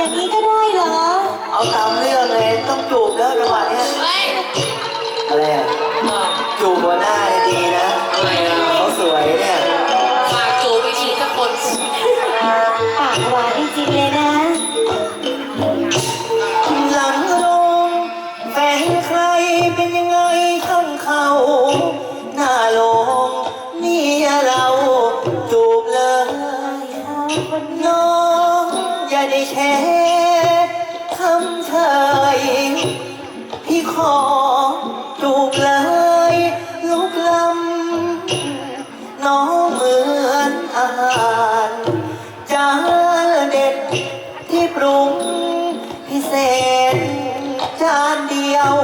อย่างนี้ก็ได้เหรอ เอาตามเรื่องเลยต้องจูบแล้วจังหวะเนี้ยเฮ้ยอะไรอะจูบหัวหน้าเนี่ยดีนะอะไรอะเขาสวยเนี่ยฝากจูบไปทีสักคนปากหวานจริงๆเลยนะ หลังลงแฟนใครเป็นยังไงข้างเขาหน้าลงนี่เราจูบเลยน้องอย่า ได้แค่คำเฉยพี่ขอจูบเลยลูกลำน้องเหมือนอาหารจานเด็ดที่ปรุงพิเศษจานเดียว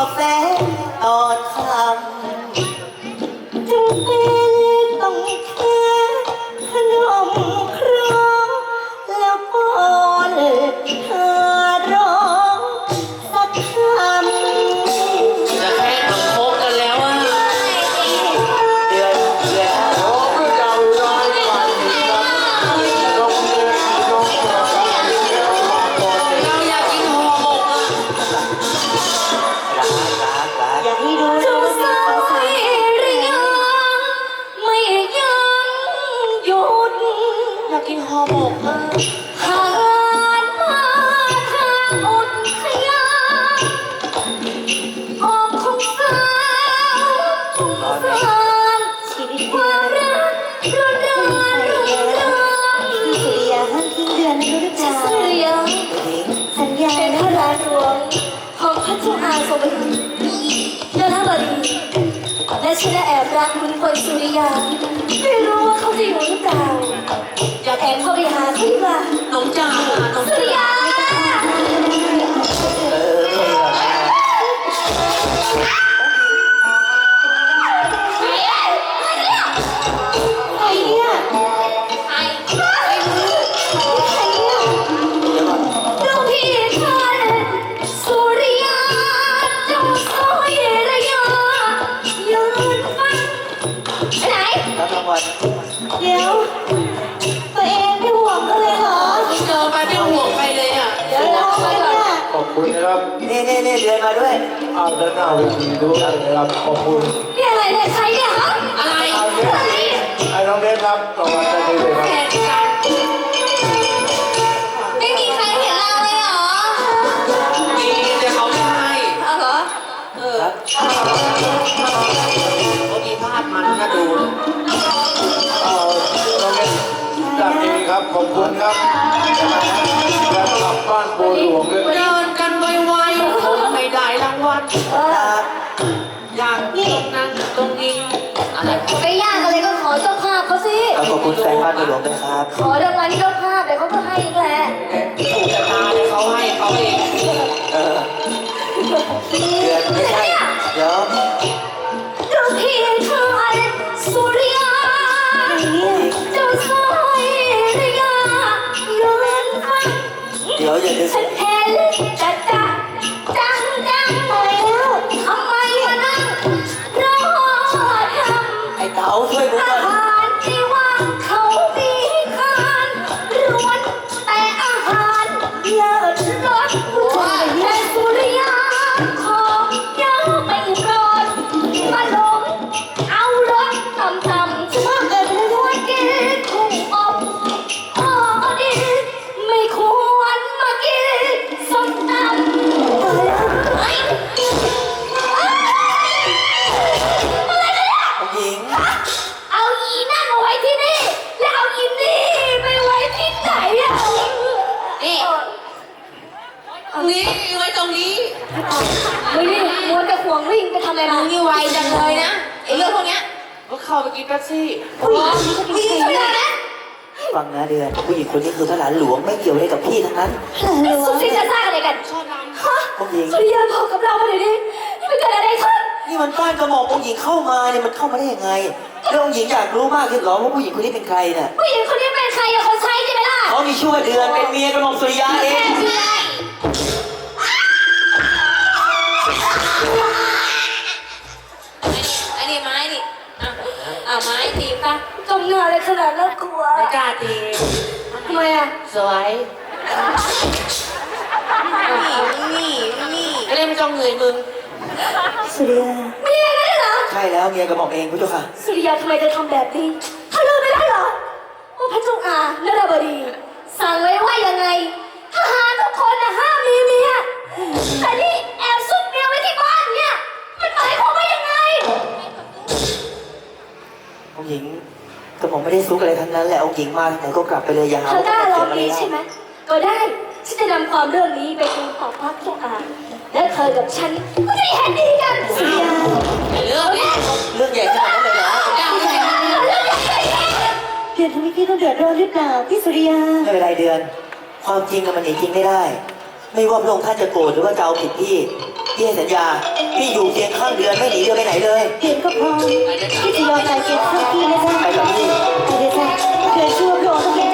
อบ อยากกินห่อหมกอะหามาทางอุทยานออกของสาวสงสารชีวิตคเอวารักรุนแรงรุนแรงพี่สุริยาห้ามทิ้งเดือนนรูปล่าสุริยาสัญญาเป็นพระราชวงของพระเจ้าอาสมฤทธิ์เจ้าท่าบดีและฉันได้แอบรักคุณคนสุริยาไม่รู้ว่าเขาจะอยู่หรือเปล่า อยากแอบเข้าไปหาเขาดีกว่าขนมจ่าขนมสุริยา ดือนมาด้วยเอาด้านหน้าเวทีด้วยนะครับขอบคุณนี่อะไรเนี่ยใครเนี่ยฮะอะไรอาเนี้ยไอ้น้องเบสครับรางวัลได้เลยครับแขกกันไม่มีใครเห็นเราเลยเหรอมีแต่เขาไม่ให้เอาเหรอเออเขามีภาพมันน่าดูเอาน้องเบสจากนี้ครับขอบคุณครับแล้วกลับบ้านโบหลวงด้วย เขาสิขอบคุณแฟนบ้านในหลวงนะครับ ขอรางวัลเจ้าภาพเดี๋ยวเขาก็ให้อีกแหละถูกชะตาเลยเขาให้เขาเองเออเดือนไม่ใช่เดี๋ยวลูกพี่ทานสุริยาเจ้าสายระยะยืนฟังเดี๋ยวอย่าลืมฉันเห็ำอะไรมึมางนี่ไวจังเลยนะไอ้เรื่องพวกเนี้ยก็เข้าไปกินแป๊บซี่ผู้หญิงผู้หญิงช่วยหน่อยนะฟังนะเดือนผู้หญิงคนนี้คือพระหลานหลวงไม่เกี่ยวอะไรกับพี่ทั้งนั้นนี่สุริยาสร้างอะไรกันฮะองค์หญิงสุริยาบอกกับเรามาเดี๋ยวนี้นี่มันเกิดอะไรขึ้นนี่มันป้านกระหม่อมองค์หญิงเข้ามาเนี่ยมันเข้ามาได้ยังไงแล้วองค์หญิงอยากรู้มากขึ้นเหรอว่าผู้หญิงคนนี้เป็นใครน่ะผู้หญิงคนนี้เป็นใครอะคนใช้ใช่ไหมล่ะเขามีชื่อว่าเดือนเป็นเมียกระหม่อมสุริยาเอง สวยนี่นี่นี่ไม่ได้ไม่ต้องเงยมึง สุริยามีอะไรกันเหรอ ใช่แล้วเมียกระหม่อมเองพุทธเจ้าค่ะ สุริยาทำไมเธอทำแบบนี้เธอรู้ไม่ได้เหรอว่าพระเจ้าอาและดาบดี สั่งไว้ว่ายังไงทหารทุกคนนะห้ามมีเมียแต่นี่แอบซุกเมียไว้ที่บ้านเนี่ย มันหมายความว่ายังไงองค์หญิง กระหม่อมไม่ได้ซุกอะไรทั้งนั้นแหละองค์หญิงมาทางไหนก็กลับไปเลยอย่าหาเธอว่ากล้าระหลม่ออมงเสียมารดียาใช่ทไหมก็ได้ฉันจะนำความเรื่องนี้ไปทูลต่อพระเจ้าอาและเธอกับฉันก็จะได้เห็นดีกันสุริยาเรื่องนี้เรื่องใหญ่ขนาดนั้นเลยเหรอเดือนทำให้พี่ต้องเดือดร้อนหรือเปล่าพี่สุริยาไม่เป็นไรเดือน ความจริงอะมันหนีจริงไม่ได้ ไม่ว่าพระองค์ท่านจะโกรธหรือว่าจะเอาผิดพี่พี่ให้สัญญา พี่อยู่เคียงข้างเดือนไม่หนีเดือนไปไหนเลยเดือนก็พร้อมที่จะยอมใจเกียรติข้างพี่นะจ๊ะไปกับพี่ ไปเลยจ้ะเดือนชั่วพระองค์ต้องเห็น